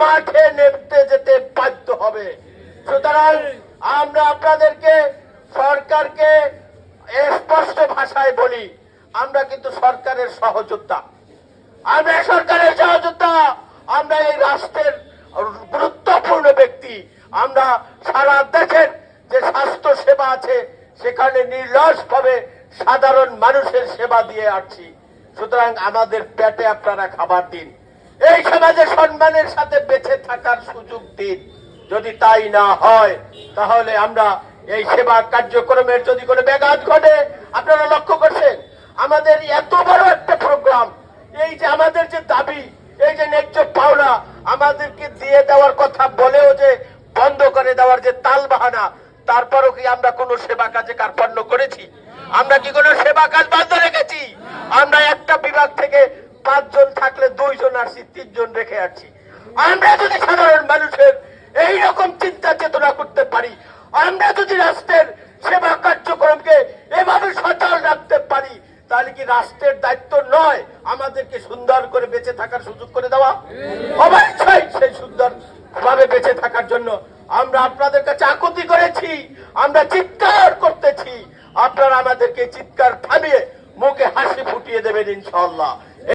মাঠে নেমতে যেতে বাধ্য হবে। সুতরাং আমরা আপনাদেরকে সরকারকে স্পষ্ট ভাষায় বলি, আমরা কিন্তু সরকারের সহযোদ্ধা। আমরা সরকারের সহযোদ্ধা, আমরা এই রাষ্ট্রের গুরুত্বপূর্ণ ব্যক্তি। আমরা সারা দেশের যে স্বাস্থ্য সেবা আছে, সেখানে নির্লস ভাবে সাধারণ মানুষের সেবা দিয়ে আসছি। সুতরাং আমাদের পেটে আপনারা খাবার দিন। এই সমাজে সম্মানের সাথে বেঁচে থাকার সুযোগ দিন। যদি তাই না হয়, তাহলে আমরা এই সেবা কার্যক্রমের যদি কোনো ব্যাঘাত ঘটে, আপনারা লক্ষ্য করছেন, আমাদের এত বড় একটা প্রোগ্রাম, এই যে আমাদের যে দাবি, এই যে ন্যায্য পাওনা, আমাদেরকে দিয়ে দেওয়ার কথা বলেও যে বন্ধ করে দেওয়ার যে তাল বাহানা তারপরও কি আমরা কোনো সেবা কাজে কার্পণ্য করেছি? আমরা কি কোনো সেবা কাজ বন্ধ রেখেছি? আমরা একটা বিভাগ থেকে পাঁচজন থাকলে দুইজন আসছি তিনজন রেখে আসছি। আমরা যদি সাধারণ মানুষের এই রকম চিন্তা চেতনা করতে পারি আমরা যদি রাষ্ট্রের সেবা কার্যক্রমকে এভাবে সচল রাখতে পারি তাহলে কি রাষ্ট্রের দায়িত্ব নয় আমাদেরকে সুন্দর করে বেঁচে থাকার সুযোগ করে দেওয়া? অবশ্যই সেই সুন্দর ভাবে বেঁচে থাকার জন্য আমরা আপনাদের কাছে আকুতি করেছি আমরা চিৎকার করতেছি। আপনারা আমাদেরকে চিৎকার থামিয়ে মুখে হাসি ফুটিয়ে দেবেন ইনশাল্লাহ